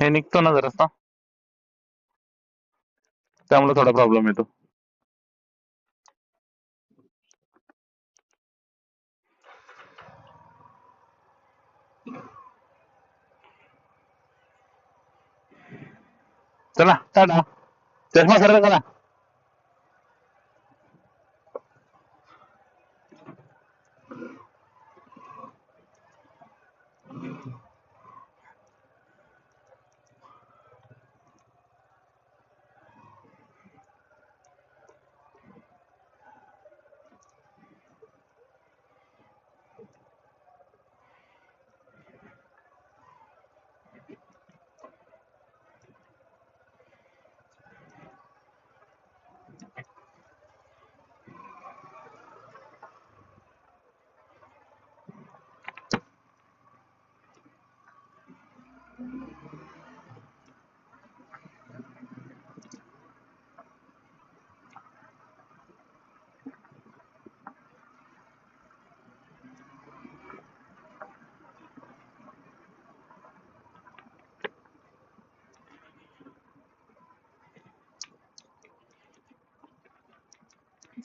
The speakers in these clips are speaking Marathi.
हे निघतो ना जरासा. त्यामुळे थोडा प्रॉब्लेम येतो. चला टाटा. चष्मा सर्व करा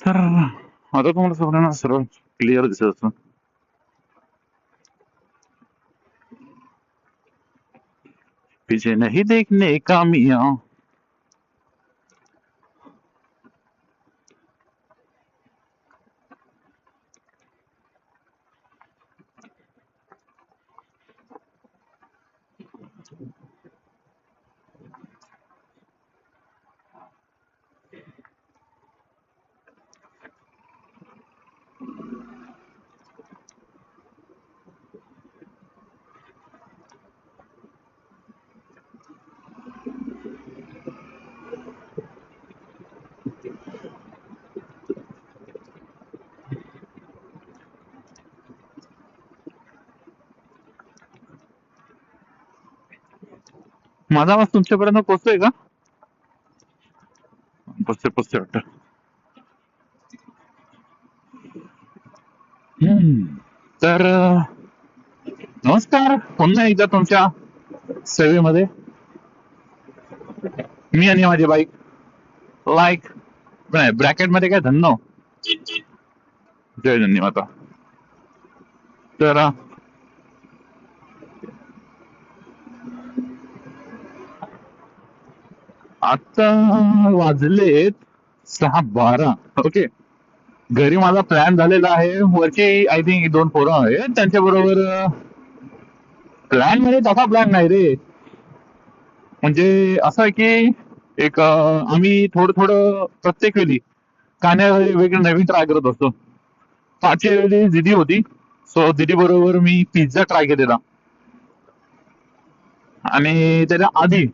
तर आता तुम्हाला सगळ्यांना सर्व क्लिअर दिसत असतं पीछे नहीं देखने का मियाँ माझा आवाज तुमच्यापर्यंत पोहोचतोय का? पोचते पोचते वाटतं. तर नमस्कार. पुन्हा एकदा तुमच्या सेवेमध्ये. मी आणि माझी बाईक लाईक ब्रॅकेटमध्ये काय धन्नो? जय धन्यवाद. तर आता वाजलेत सहा बारा. ओके घरी माझा प्लॅन झालेला आहे. वरची आय थिंक दोन पोरं आहेत. त्यांच्या बरोबर प्लॅन म्हणजे तसा प्लॅन नाही रे. म्हणजे असं आहे की एक आम्ही थोडं थोडं प्रत्येक वेळी कान्या वेगळे नवीन ट्राय करत असतो. पाचशे वेळी दिदी होती. सो दिदी बरोबर मी पिझ्झा ट्राय केलेला. आणि त्याच्या आधी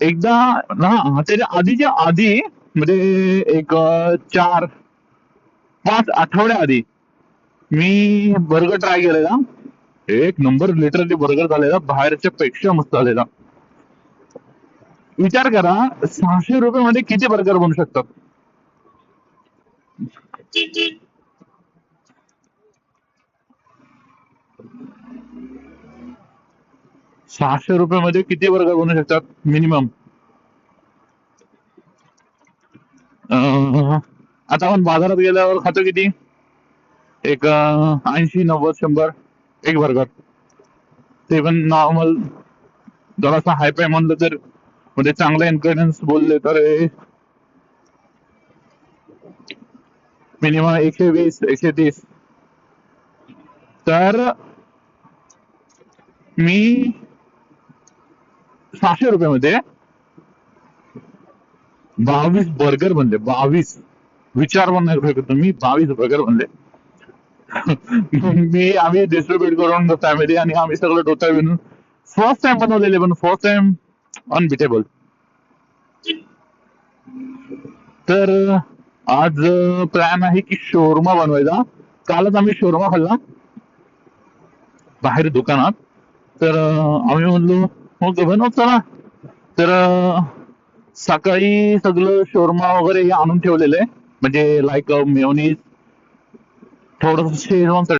एकदा ना त्याच्या आधीच्या आधी म्हणजे एक चार पाच आठवड्या आधी मी बर्गर ट्राय केलेला. एक नंबर लिटरली बर्गर झालेला बाहेरच्या पेक्षा मस्त झालेला. विचार करा सहाशे रुपये मध्ये किती बर्गर बनू शकतात? सहाशे रुपये मध्ये किती वर्ग बनू शकतात? मिनिमम आता आपण बाजारात गेल्यावर खातो किती? एक ऐंशी नव्वद शंभर एक बर्गर ते पण नॉर्मल जरासा हाय पाय म्हणलं तर. म्हणजे चांगला इन्ग्रेडियंट्स बोलले तर मिनिमम एकशे वीस एकशे तीस. तर मी सहाशे रुपयामध्ये बावीस बर्गर बनले. बावीस. विचार पण तुम्ही. बावीस बर्गर बनले. मी आम्ही डिस्ट्रीब्युट करून फॅमिली आणि आम्ही सगळं डोक्या विणून फर्स्ट टाइम बनवलेले पण फर्स्ट टाइम अनबिटेबल तर आज प्लॅन आहे की शोरमा बनवायचा. कालच आम्ही शोरमा खाल्ला. बाहेर दुकानात. तर आम्ही म्हणलो मग बनव चला. तर सकाळी सगळं शोरमा वगैरे हे आणून ठेवलेलं आहे. म्हणजे लाईक मेयोनीज थोडस शेजवान